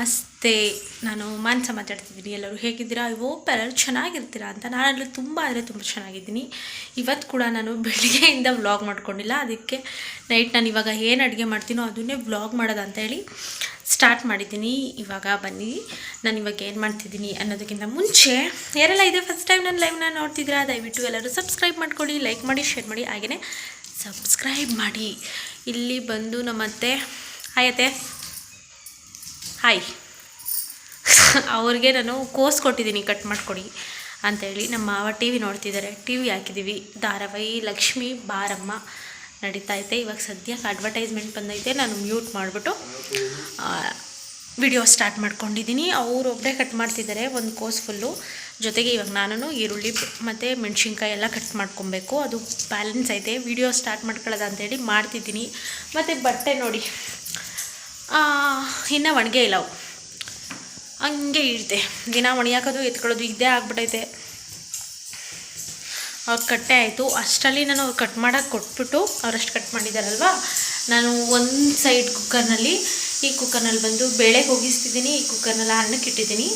ನಮಸ್ತೆ ನಾನು ಮಾನ್ಸ ಮಾತಾಡ್ತಿದ್ದೀನಿ. ಎಲ್ಲರೂ ಹೇಗಿದ್ದೀರಾ? ಐ ಹೋಪ್ ಎಲ್ಲರೂ ಚೆನ್ನಾಗಿರ್ತೀರಾ ಅಂತ. ನಾನಲ್ಲಿ ತುಂಬ ಅಂದರೆ ತುಂಬ ಚೆನ್ನಾಗಿದ್ದೀನಿ. ಇವತ್ತು ಕೂಡ ನಾನು ಬೆಳಿಗ್ಗೆಯಿಂದ ವ್ಲಾಗ್ ಮಾಡ್ಕೊಂಡಿಲ್ಲ. ಅದಕ್ಕೆ ನೈಟ್ ನಾನು ಇವಾಗ ಏನು ಅಡುಗೆ ಮಾಡ್ತೀನೋ ಅದನ್ನೇ ವ್ಲಾಗ್ ಮಾಡೋದು ಅಂತ ಹೇಳಿ ಸ್ಟಾರ್ಟ್ ಮಾಡಿದ್ದೀನಿ. ಇವಾಗ ಬನ್ನಿ. ನಾನು ಇವಾಗ ಏನು ಮಾಡ್ತಿದ್ದೀನಿ ಅನ್ನೋದಕ್ಕಿಂತ ಮುಂಚೆ ಯಾರೆಲ್ಲ ಇದೆ ಫಸ್ಟ್ ಟೈಮ್ ನನ್ನ ಲೈವ್ನ ನೋಡ್ತಿದ್ದೀರಾ, ದಯವಿಟ್ಟು ಎಲ್ಲರೂ ಸಬ್ಸ್ಕ್ರೈಬ್ ಮಾಡ್ಕೊಳ್ಳಿ ಲೈಕ್ ಮಾಡಿ ಶೇರ್ ಮಾಡಿ. ಹಾಗೆಯೇ ಸಬ್ಸ್ಕ್ರೈಬ್ ಮಾಡಿ. ಇಲ್ಲಿ ಬಂದು ನಮ್ಮತ್ತೆ. ಆಯತ್ತೆ ಹಾಯ್ ಅವ್ರಿಗೆ ನಾನು ಕೋಸ್ ಕೊಟ್ಟಿದ್ದೀನಿ ಕಟ್ ಮಾಡಿಕೊಡಿ ಅಂತೇಳಿ ನಮ್ಮ ಮಾವ ಟಿ ವಿ ನೋಡ್ತಿದ್ದಾರೆ ಟಿ ವಿ ಹಾಕಿದ್ದೀವಿ ಧಾರಾವಾಹಿ, ಲಕ್ಷ್ಮಿ, ಬಾರಮ್ಮ ನಡೀತಾ ಐತೆ. ಇವಾಗ ಸದ್ಯಕ್ಕೆ ಅಡ್ವರ್ಟೈಸ್ಮೆಂಟ್ ಬಂದೈತೆ. ನಾನು ಮ್ಯೂಟ್ ಮಾಡಿಬಿಟ್ಟು ವಿಡಿಯೋ ಸ್ಟಾರ್ಟ್ ಮಾಡ್ಕೊಂಡಿದ್ದೀನಿ. ಅವರು ಒಬ್ಬರೇ ಕಟ್ ಮಾಡ್ತಿದ್ದಾರೆ ಒಂದು ಕೋಸ್ ಫುಲ್ಲು ಜೊತೆಗೆ ಇವಾಗ ನಾನು ಈರುಳ್ಳಿ ಮತ್ತು ಮೆಣಸಿನ್ಕಾಯಿ ಎಲ್ಲ ಕಟ್ ಮಾಡ್ಕೊಬೇಕು. ಅದು ಬ್ಯಾಲೆನ್ಸ್ ಐತೆ. ವಿಡಿಯೋ ಸ್ಟಾರ್ಟ್ ಮಾಡ್ಕೊಳ್ಳೋದು ಅಂತೇಳಿ ಮಾಡ್ತಿದ್ದೀನಿ. ಮತ್ತು ಬಟ್ಟೆ ನೋಡಿ. ಇನ್ನೂ ಒಣಗೇ ಇಲ್ಲ ಅವು. ಹಂಗೆ ಇಡ್ತೆ ದಿನ ಒಣಗಾಕೋದು ಎತ್ಕೊಳ್ಳೋದು ಇದೇ ಆಗ್ಬಿಟ್ಟೈತೆ ಅವ್ರು ಕಟ್ಟೆ ಆಯಿತು. ಅಷ್ಟರಲ್ಲಿ ನಾನು ಅವ್ರು ಕಟ್ ಮಾಡೋಕ್ಕೆ ಕೊಟ್ಬಿಟ್ಟು ಅವರಷ್ಟು ಕಟ್ ಮಾಡಿದಾರಲ್ವ? ನಾನು ಒಂದು ಸೈಡ್ ಕುಕ್ಕರ್ನಲ್ಲಿ ಈ ಕುಕ್ಕರ್ನಲ್ಲಿ ಬಂದು ಬೇಳೆ ಹೋಗಿಸ್ತಿದ್ದೀನಿ, ಈ ಕುಕ್ಕರ್ನಲ್ಲಿ ಅನ್ನಕ್ಕೆ ಇಟ್ಟಿದ್ದೀನಿ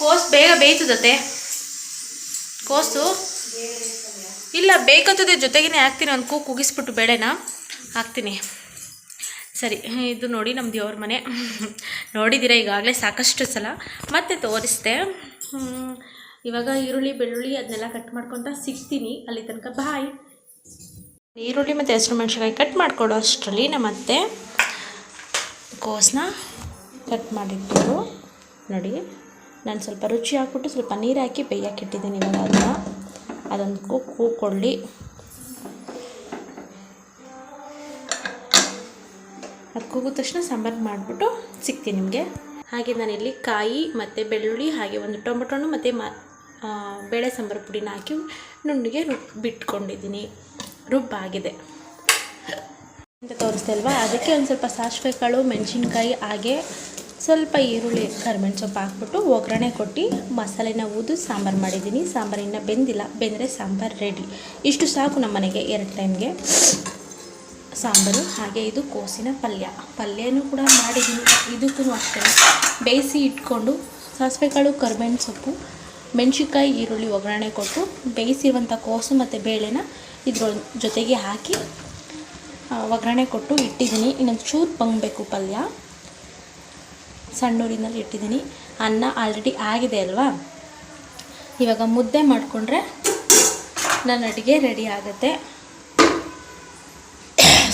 ಕೋಸ್ ಬೇಗ ಬೇಯ್ತದತ್ತೆ ಕೋಸು? ಇಲ್ಲ ಬೇಕತ್ತದೆ ಜೊತೆಗೇ ಹಾಕ್ತೀನಿ, ಒಂದು ಕೂ ಕುಗಿಸ್ಬಿಟ್ಟು ಬೇಳೆನ. ಹಾಕ್ತೀನಿ. ಸರಿ, ಇದು ನೋಡಿ ನಮ್ಮ ದೇವ್ರ ಮನೆ. ನೋಡಿದ್ದೀರಾ ಈಗಾಗಲೇ ಸಾಕಷ್ಟು ಸಲ. ಮತ್ತೆ ತೋರಿಸ್ದೆ ಇವಾಗ ಈರುಳ್ಳಿ, ಬೆಳ್ಳುಳ್ಳಿ ಅದನ್ನೆಲ್ಲ ಕಟ್ ಮಾಡ್ಕೊತ ಸಿಗ್ತೀನಿ. ಅಲ್ಲಿ ತನಕ ಬಾಯ್ ಈರುಳ್ಳಿ ಮತ್ತು ಹೆಸರು ಮೆಣಸಿನ್ಕಾಯಿ ಕಟ್ ಮಾಡಿಕೊಡೋ ಅಷ್ಟರಲ್ಲಿ. ನಮ್ಮ ಅತ್ತೆ ಕೋಸನ್ನ ಕಟ್ ಮಾಡಿಟ್ಟು ನೋಡಿ, ನಾನು ಸ್ವಲ್ಪ ರುಚಿ ಹಾಕ್ಬಿಟ್ಟು ಸ್ವಲ್ಪ ನೀರು ಹಾಕಿ ಬೇಯಕ್ಕೆ ಇಟ್ಟಿದ್ದೀನಿ ಇವಾಗ ಅದನ್ನ ಅದೊಂದು ಕೂ ಕೂಗ್ಕೊಳ್ಳಿ ಅದು ಕೂಗಿದ ತಕ್ಷಣ ಸಾಂಬಾರು ಮಾಡಿಬಿಟ್ಟು ಸಿಗ್ತೀನಿ ನಿಮಗೆ. ಹಾಗೆ ನಾನಿಲ್ಲಿ ಕಾಯಿ ಮತ್ತು ಬೆಳ್ಳುಳ್ಳಿ ಹಾಗೆ ಒಂದು ಟೊಮೊಟೊನು ಮತ್ತು ಮ ಬೇಳೆ ಸಾಂಬಾರು ಪುಡಿನ ಹಾಕಿ ನುಣ್ಣಗೆ ರುಬ್, ಬಿಟ್ಕೊಂಡಿದ್ದೀನಿ. ರುಬ್ಬಾಗಿದೆ ಅಂತ ತೋರಿಸ್ತಲ್ವಾ ಅದಕ್ಕೆ ಒಂದು ಸ್ವಲ್ಪ ಸಾಸಿವೆ ಕಾಳು ಮೆಣಸಿನ್ಕಾಯಿ ಹಾಗೆ ಸ್ವಲ್ಪ ಈರುಳ್ಳಿ ಕರ್ಮೆಣ್ ಸೊಪ್ಪು ಹಾಕ್ಬಿಟ್ಟು ಒಗ್ಗರಣೆ ಕೊಟ್ಟು ಮಸಾಲೆನ ಊದು ಸಾಂಬಾರು ಮಾಡಿದ್ದೀನಿ. ಸಾಂಬಾರು ಇನ್ನೂ ಬೆಂದಿಲ್ಲ. ಬೆಂದರೆ ಸಾಂಬಾರು ರೆಡಿ ಇಷ್ಟು ಸಾಕು ನಮ್ಮ ಮನೆಗೆ ಎರಡು ಟೈಮ್ಗೆ ಸಾಂಬಾರು, ಹಾಗೆ ಇದು ಕೋಸಿನ ಪಲ್ಯ. ಪಲ್ಯನೂ ಕೂಡ ಮಾಡಿದ್ದೀನಿ. ಇದಕ್ಕೂ ಅಷ್ಟೇ. ಬೇಯಿಸಿ ಇಟ್ಕೊಂಡು ಸಾಸಿವೆ ಕಾಳು ಕರಿಬೇವಿನ ಸೊಪ್ಪು, ಮೆಣಸಿನ್ಕಾಯಿ, ಈರುಳ್ಳಿ ಒಗ್ಗರಣೆ ಕೊಟ್ಟು ಬೇಯಿಸಿರುವಂಥ ಕೋಸು ಮತ್ತು ಬೇಳೆನ ಇದ್ರ ಜೊತೆಗೆ ಹಾಕಿ ಒಗ್ಗರಣೆ ಕೊಟ್ಟು ಇಟ್ಟಿದ್ದೀನಿ. ಇನ್ನೊಂದು ಚೂರು ಪಂಗಬೇಕು ಪಲ್ಯ. ಸಣ್ಣೂರಿನಲ್ಲಿ ಇಟ್ಟಿದ್ದೀನಿ. ಅನ್ನ ಆಲ್ರೆಡಿ ಆಗಿದೆ ಅಲ್ವಾ? ಇವಾಗ ಮುದ್ದೆ ಮಾಡಿಕೊಂಡ್ರೆ ನನ್ನ ಅಡುಗೆ ರೆಡಿ ಆಗುತ್ತೆ.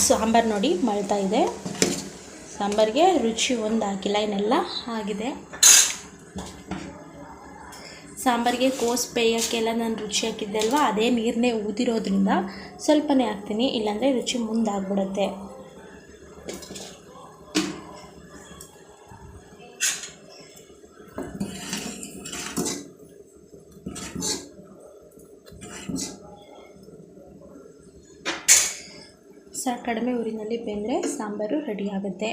ಸಾಂಬಾರು ನೋಡಿ ಮಳ್ತಾ ಇದೆ. ಸಾಂಬಾರಿಗೆ ರುಚಿ ಒಂದು ಹಾಕಿಲ್ಲ, ಇನ್ನೆಲ್ಲ ಆಗಿದೆ. ಸಾಂಬಾರಿಗೆ ಕೋಸ್ ಬೇಯೋಕ್ಕೆಲ್ಲ ನಾನು ರುಚಿ ಹಾಕಿದ್ದೆ ಅಲ್ವಾ? ಅದೇ ನೀರನ್ನೇ ಊದಿರೋದ್ರಿಂದ ಸ್ವಲ್ಪನೇ ಹಾಕ್ತೀನಿ, ಇಲ್ಲಾಂದರೆ ರುಚಿ ಮುಂದಾಗ್ಬಿಡುತ್ತೆ. ಸ ಕಡಿಮೆ ಊರಿನಲ್ಲಿ ಬೆಂದರೆ ಸಾಂಬಾರು ರೆಡಿ ಆಗುತ್ತೆ.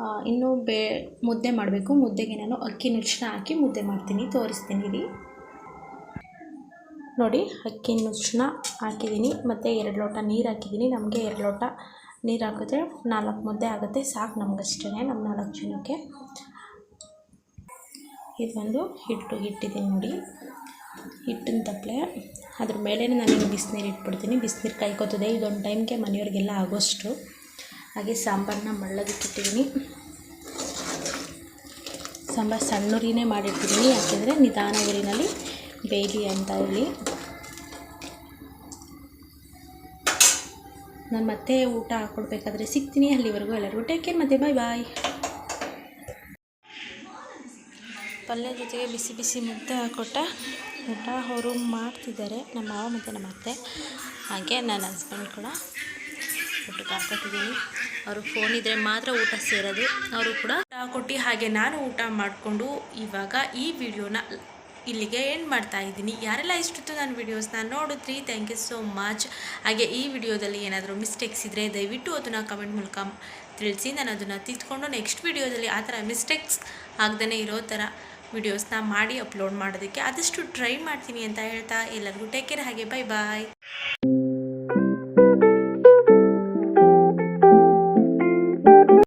ಆ, ಇನ್ನು ಬೇ ಮುದ್ದೆ ಮಾಡಬೇಕು. ಮುದ್ದೆಗೆ ನಾನು ಅಕ್ಕಿ ನುಚ್ಚನ್ನ ಹಾಕಿ ಮುದ್ದೆ ಮಾಡ್ತೀನಿ. ತೋರಿಸ್ತೀನಿ ರೀ ನೋಡಿ ಅಕ್ಕಿ ನುಚ್ಚನ್ನ ಹಾಕಿದ್ದೀನಿ. ಮತ್ತು ಎರಡು ಲೋಟ ನೀರು ಹಾಕಿದ್ದೀನಿ. ನಮಗೆ ಎರಡು ಲೋಟ ನೀರು ಹಾಕಿದ್ರೆ ನಾಲ್ಕು ಮುದ್ದೆ ಆಗುತ್ತೆ. ಸಾಕು ನಮಗಷ್ಟೇ ನಮ್ಮ ನಾಲ್ಕು ಜನಕ್ಕೆ. ಇದು ಒಂದು ಹಿಟ್ಟು ಇಟ್ಟಿದ್ದೀನಿ ನೋಡಿ. ಹಿಟ್ಟಿನ ತಪ್ಪಲೆ ಅದ್ರ ಮೇಲೇ ನಾನು ಬಿಸಿನೀರು ಇಟ್ಬಿಡ್ತೀನಿ. ಬಿಸಿನೀರು ಕಾಯ್ಕೋತದೆ ಇದೊಂದು ಟೈಮ್ಗೆ ಮನೆಯವ್ರಿಗೆಲ್ಲ ಆಗೋಷ್ಟು. ಹಾಗೆ ಸಾಂಬಾರನ್ನ ಮಳ್ಳೋದಕ್ಕಿಟ್ಟಿದ್ದೀನಿ ಸಾಂಬಾರು ಸಣ್ಣೂರಿನೇ ಮಾಡಿಟ್ಟಿದ್ದೀನಿ. ಯಾಕೆಂದರೆ ನಿಧಾನ ಊರಿನಲ್ಲಿ ಬೇಯಲಿ ಅಂತ ಹೇಳಿ. ನಾನು ಮತ್ತೆ ಊಟ ಹಾಕ್ಕೊಡ್ಬೇಕಾದ್ರೆ ಸಿಗ್ತೀನಿ ಅಲ್ಲಿವರೆಗೂ ಎಲ್ಲರಿಗೂ. ಟೇಕ್ ಕೇರ್ ಮತ್ತೆ ಬಾಯ್ ಬಾಯ್ ಪಲ್ಯ ಜೊತೆಗೆ ಬಿಸಿ ಬಿಸಿ ಮುದ್ದೆ ಹಾಕ್ಕೊಟ್ಟೆ ಊಟ ಅವರು ಮಾಡ್ತಿದ್ದಾರೆ. ನಮ್ಮ ಮಾವ ಮತ್ತು ನಮ್ಮ ಅತ್ತೆ. ಹಾಗೆ ನನ್ನ ಹಸ್ಬೆಂಡ್ ಕೂಡ ಊಟಕ್ಕೆ ಹಾಕ್ಕೊಟ್ಟಿದ್ದೀನಿ ಅವರು ಫೋನ್ ಇದ್ದರೆ ಮಾತ್ರ ಊಟ ಸೇರೋದು. ಅವರು ಕೂಡ ಕೊಟ್ಟು ಹಾಗೆ ನಾನು ಊಟ ಮಾಡಿಕೊಂಡು ಇವಾಗ ಈ ವಿಡಿಯೋನ ಇಲ್ಲಿಗೆ ಎಂಡ್ ಮಾಡ್ತಾ ಇದ್ದೀನಿ. ಯಾರೆಲ್ಲ ಇಷ್ಟೊತ್ತು ನನ್ನ ವಿಡಿಯೋಸ್ನ ನೋಡಿದ್ರಿ? ಥ್ಯಾಂಕ್ ಯು ಸೋ ಮಚ್ ಹಾಗೆ ಈ ವಿಡಿಯೋದಲ್ಲಿ ಏನಾದರೂ ಮಿಸ್ಟೇಕ್ಸ್ ಇದ್ದರೆ ದಯವಿಟ್ಟು ಅದನ್ನು ಕಮೆಂಟ್ ಮೂಲಕ ತಿಳಿಸಿ. ನಾನು ಅದನ್ನು ತಿದ್ಕೊಂಡು ನೆಕ್ಸ್ಟ್ ವಿಡಿಯೋದಲ್ಲಿ ಆ ಥರ ಮಿಸ್ಟೇಕ್ಸ್ ಆಗದೇ ಇರೋ ಥರ ವಿಡಿಯೋಸ್ನ ಮಾಡಿ ಅಪ್ಲೋಡ್ ಮಾಡೋದಕ್ಕೆ ಆದಷ್ಟು ಟ್ರೈ ಮಾಡ್ತೀನಿ ಅಂತ ಹೇಳ್ತಾ ಎಲ್ಲರಿಗೂ ಟೇಕ್ ಕೇರ್ ಹಾಗೆ ಬೈ ಬಾಯ್